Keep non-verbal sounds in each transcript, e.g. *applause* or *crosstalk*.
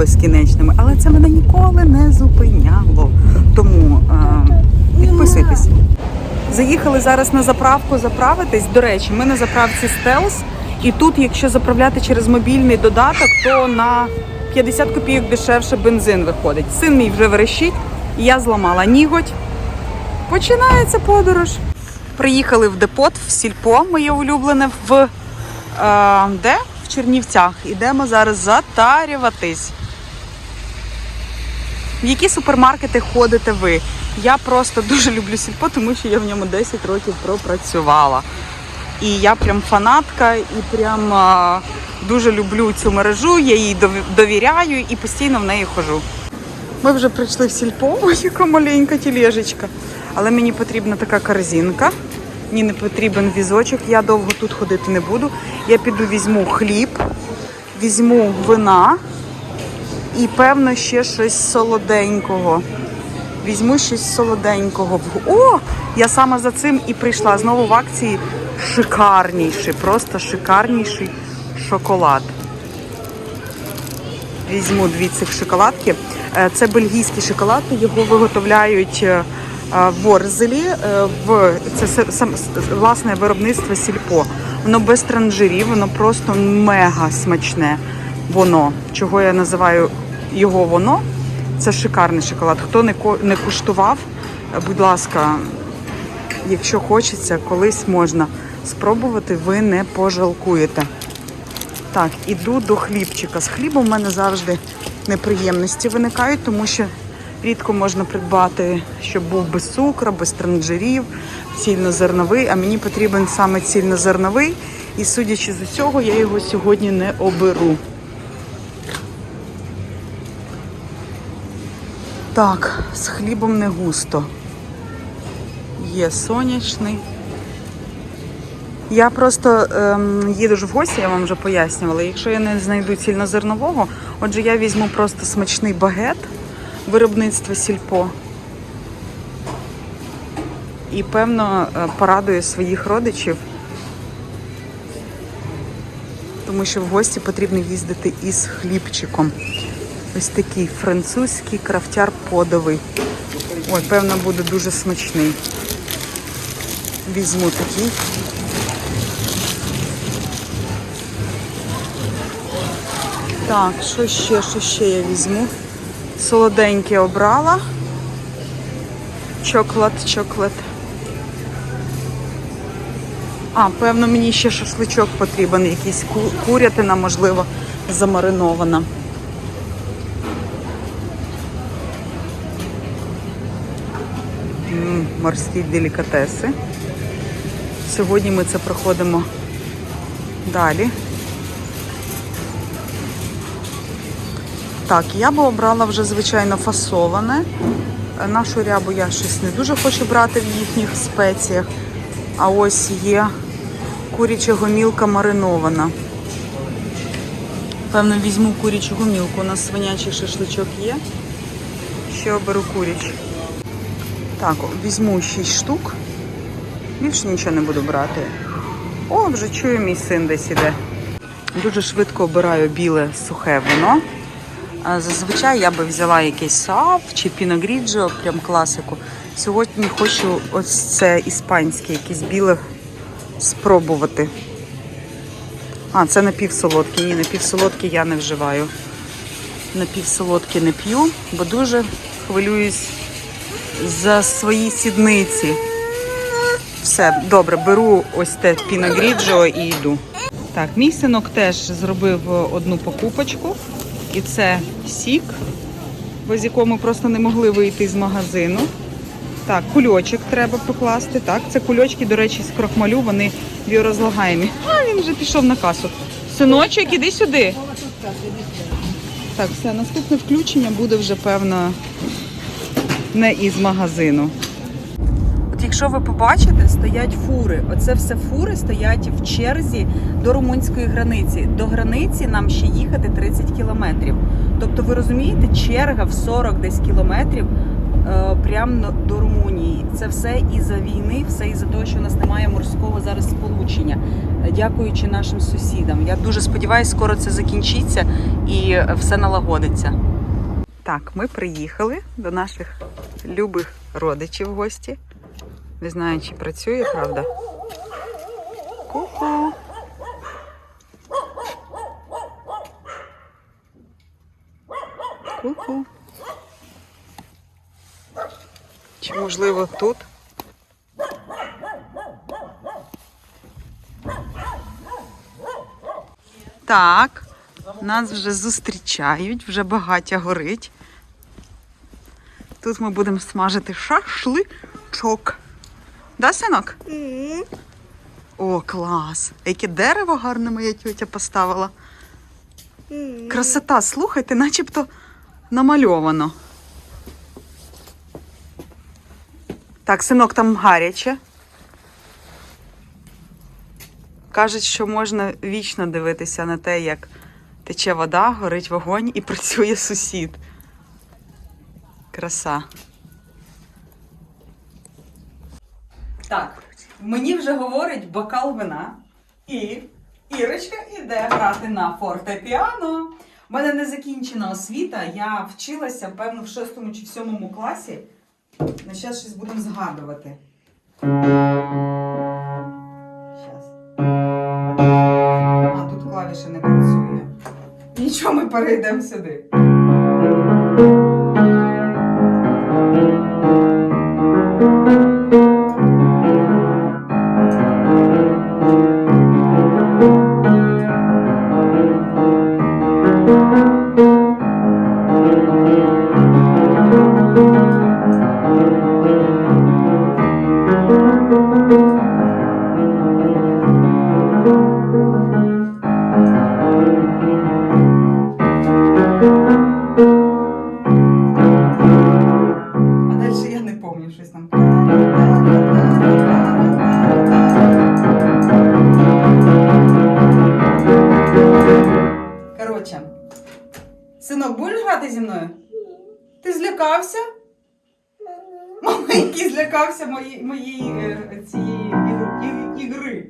безкінечними, але це мене ніколи не зупиняло. Тому е, підписуйтесь. Заїхали зараз на заправку заправитись. До речі, ми на заправці Стелс. І тут, якщо заправляти через мобільний додаток, то на 50 копійок дешевше бензин виходить. Син мій вже верещить, я зламала ніготь. Починається подорож. Приїхали в депот в сільпо, моє улюблене, в е, де? В Чернівцях. Ідемо зараз затарюватись. В які супермаркети ходите ви? Я просто дуже люблю сільпо, тому що я в ньому 10 років пропрацювала. І я прям фанатка, і прям а, дуже люблю цю мережу, я їй довіряю і постійно в неї хожу. Ми вже прийшли в сільпо, *laughs* ой, яка маленька тележечка. Але мені потрібна така корзинка. Мені не потрібен візочок, я довго тут ходити не буду. Я піду візьму хліб, візьму вина і, певно, ще щось солоденького. Візьму щось солоденького. О! Я саме за цим і прийшла. Знову в акції шикарніший, просто шикарніший шоколад. Візьму дві цих шоколадки. Е, Це бельгійський шоколад, його виготовляють е, в Орзелі. е, В це власне виробництво сільпо. Воно без транжирів, воно просто мега смачне. Воно, чого я називаю його воно. Це шикарний шоколад. Хто не не куштував, будь ласка, якщо хочеться, колись можна спробувати, ви не пожалкуєте. Так, іду до хлібчика. З хлібом в мене завжди неприємності виникають, тому що рідко можна придбати, щоб був без цукру, без транжирів, цільнозерновий, а мені потрібен саме цільнозерновий. І судячи з усього, я його сьогодні не оберу. Так, з хлібом не густо. Є сонячний. Я просто ем, їду ж в гості, я вам вже пояснювала. Якщо я не знайду цільнозернового, отже, я візьму просто смачний багет виробництва сільпо. І певно е, порадую своїх родичів, тому що в гості потрібно їздити із хлібчиком. Ось такий французький крафтяр подовий. Ой, певно, буде дуже смачний. Візьму такий. Так, що ще, що ще я візьму? Солоденьке обрала. Чоклад, чоклад. А, певно, мені ще шашличок потрібен, якийсь курятина, можливо, замаринована. Морські делікатеси. Сьогодні ми це проходимо далі. Так, я би обрала вже, звичайно, фасоване. Нашу рябу я щось не дуже хочу брати в їхніх спеціях. А ось є куряча гомілка маринована. Певно, візьму курячу гомілку. У нас свинячий шашличок є. Ще оберу курячу. Так, візьму 6 штук. Більше нічого не буду брати. О, вже чую, мій син десь іде. Дуже швидко обираю біле сухе вино. Зазвичай я би взяла якийсь саав чи піногріджо, прям класику. Сьогодні хочу ось це іспанське, якесь біле спробувати. А, це напівсолодке. Ні, напівсолодке я не вживаю. Напівсолодке не п'ю, бо дуже хвилююсь за свої сідниці. Все, добре, беру ось те піногріджо і йду. Так, мій синок теж зробив одну покупочку. І це сік, без якого ми просто не могли вийти з магазину. Так, кульочок треба покласти. Так, це кульочки, до речі, з крохмалю, вони біорозлагаємі. А, він вже пішов на касу. Синочок, іди сюди. Так, все, наступне включення буде вже, певно, не із магазину. От якщо ви побачите, стоять фури. Оце все фури стоять в черзі до румунської границі. До границі нам ще їхати 30 кілометрів. Тобто, ви розумієте, черга в 40 десь кілометрів е, прямо до Румунії. Це все із-за війни, все із-за того, що у нас немає морського зараз сполучення, дякуючи нашим сусідам. Я дуже сподіваюся, скоро це закінчиться і е, все налагодиться. Так, ми приїхали до наших любих родичів в гості. Не знаю, чи працює, правда. Ку-ку. Ку-ку. Чи можливо тут? Так, нас вже зустрічають, вже багаття горить. Тут ми будемо смажити шашличок. Да, синок? О, клас! Яке дерево гарне моя тьотя поставила. Красота, слухайте, начебто намальовано. Так, синок, там гаряче. Кажуть, що можна вічно дивитися на те, як тече вода, горить вогонь і працює сусід. Краса. Так, мені вже говорить бокал вина. І Ірочка іде грати на фортепіано. У мене не закінчена освіта. Я вчилася, певно, в шостому чи в сьомому класі. На зараз щось будемо згадувати. Щас. А, тут клавіша не працює. Нічого, ми перейдемо сюди. А злякався? Маленький злякався моєї, е, цієї ігри.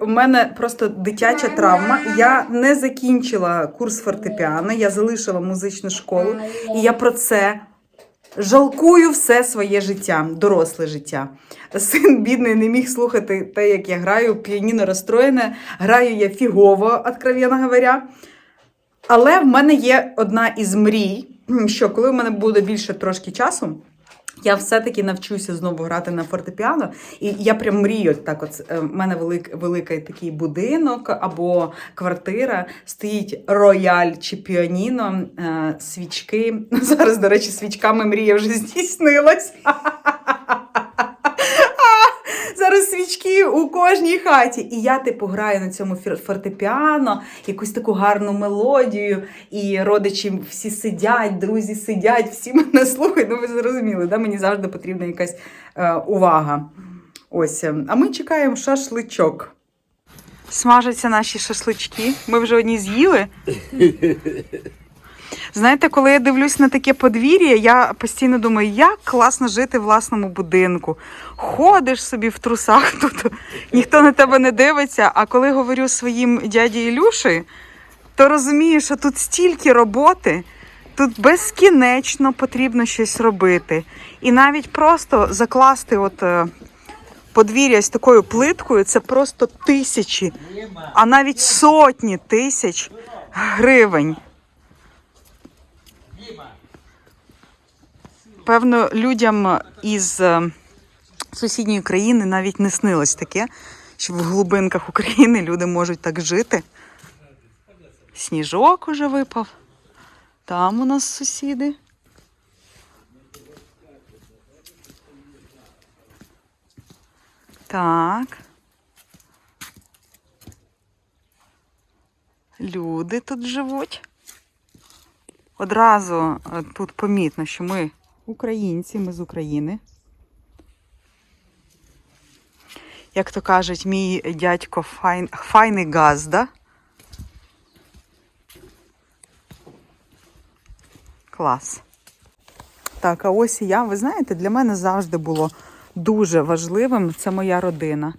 У мене просто дитяча травма. Я не закінчила курс фортепіано, я залишила музичну школу, і я про це жалкую все своє життя, доросле життя. Син бідний не міг слухати те, як я граю, піаніно розстроєне, граю я фігово, откровенно говоря. Але в мене є одна із мрій, що коли в мене буде більше трошки часу, я все-таки навчуся знову грати на фортепіано. І я прям мрію, так от е, в мене велик, великий такий будинок або квартира, стоїть рояль чи піаніно, е, свічки. *laughs* Зараз, до речі, свічками мрія вже здійснилась. Зараз свічки у кожній хаті. І я, типу, граю на цьому фір- фортепіано, якусь таку гарну мелодію, і родичі всі сидять, друзі сидять, всі *laughs* мене слухають. Ну, ви зрозуміли, да? мені завжди потрібна якась е, увага. Ось. е, А ми чекаємо шашличок. Смажаться наші шашлички. Ми вже одні з'їли. *laughs* Знаєте, коли я дивлюсь на таке подвір'я, я постійно думаю, як класно жити в власному будинку. Ходиш собі в трусах *laughs* тут, ніхто на тебе не дивиться. А коли говорю своїм дяді Ілюші, то розумію, що тут стільки роботи, тут безкінечно потрібно щось робити. І навіть просто закласти от е, подвір'я з такою плиткою це просто тисячі, а навіть сотні тисяч гривень. Певно, людям із е, сусідньої країни навіть не снилось таке, що в глибинках України люди можуть так жити. Сніжок уже випав. Там у нас сусіди. Так. Люди тут живуть. Одразу е, тут помітно, що ми українці, ми з України. Як то кажуть, мій дядько файн, файний газда. Клас. Так, а ось і я. Ви знаєте, для мене завжди було дуже важливим. Це моя родина.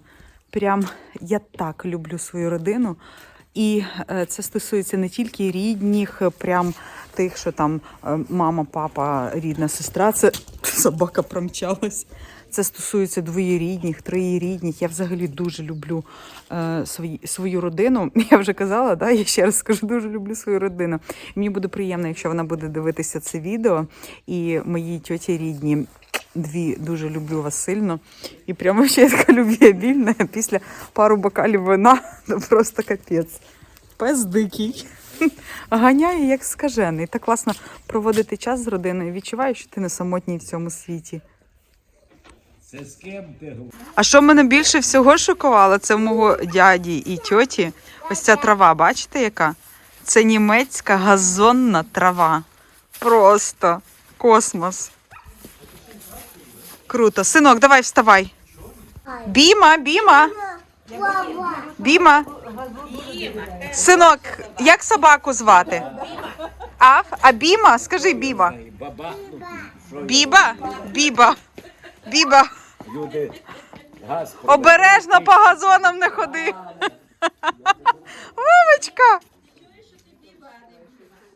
Прям я так люблю свою родину. І е, це стосується не тільки рідних, прям тих, що там е, мама, папа, рідна сестра. Це *laughs* собака промчалась. Це стосується двоєрідних, троєрідних. Я взагалі дуже люблю е, свої, свою родину. *laughs* Я вже казала, да? я ще раз скажу, дуже люблю свою родину. Мені буде приємно, якщо вона буде дивитися це відео. І мої тьоті рідні, дві дуже люблю вас сильно. І прямо ще я така *laughs* любвіабільна. Після пару бокалів вина ну, просто капець. Пес дикий. Ганяє як скажений. Так класно проводити час з родиною. Відчуваєш, що ти не самотній в цьому світі. Це з ким ти? А що мене більше всього шокувало, це в мого дяді і тьоті. Ось ця трава, бачите, яка? Це німецька газонна трава. Просто космос. Круто. Синок, давай вставай. Біма, біма. Біма. Синок, як собаку звати? А, а Біма? Скажи Біма. Баба, Біба? Біба. Біба. люди Обережно по газонам не ходи. Вовочка.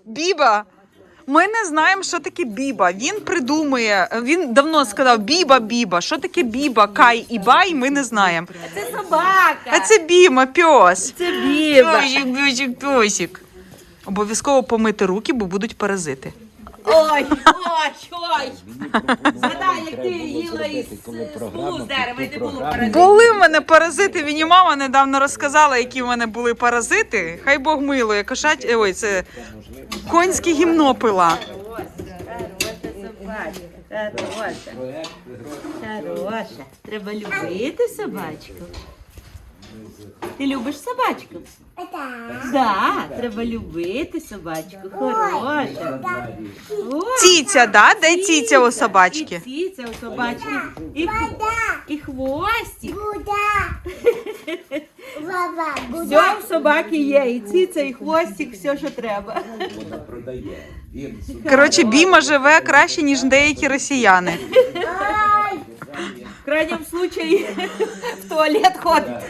Біба. Ми не знаємо, що таке біба. Він придумує. Він давно сказав біба, біба. Що таке біба, кай і бай, ми не знаємо. Це собака. А це біма, пьос. Це біба. Пьосик, пьосик, пьосик. Обов'язково помити руки, бо будуть паразити. *laughs* Ой, ой, ой. Згадай, як ти їла із коли з дерева, і не було паразитів. Були в мене паразити. Мені мама недавно розказала, які в мене були паразити. Хай Бог милує. Кошать, ой, це конське гімно пила. Хороша, хороша. Треба любити собачку. Ти любиш собачку? Так. Да, треба любити собачку. Хороша. Ой, Ціця, да? Де тіця у собачки? І циця у собачки. І, хв- і хвостик. *laughs* Все в собаки є. І циця, і хвостик, все, що треба. Вона продає. Він сюди. Коротше, Біма живе краще, ніж деякі росіяни. В крайньому случаї в туалет ходить,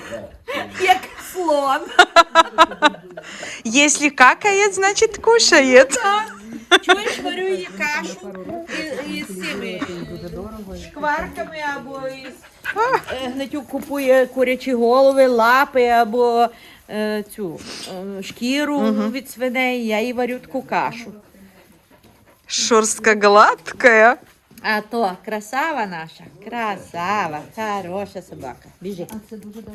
як слон. Якщо какає, значить кушає. Чуєш, варю їй кашу із, із цими шкварками або із е, Гнатюк купує курячі голови, лапи або е, цю е, шкіру від свиней. Я їй варю таку кашу. Шорстка гладкая. А то красава наша, красава, хороша собака. Біжи.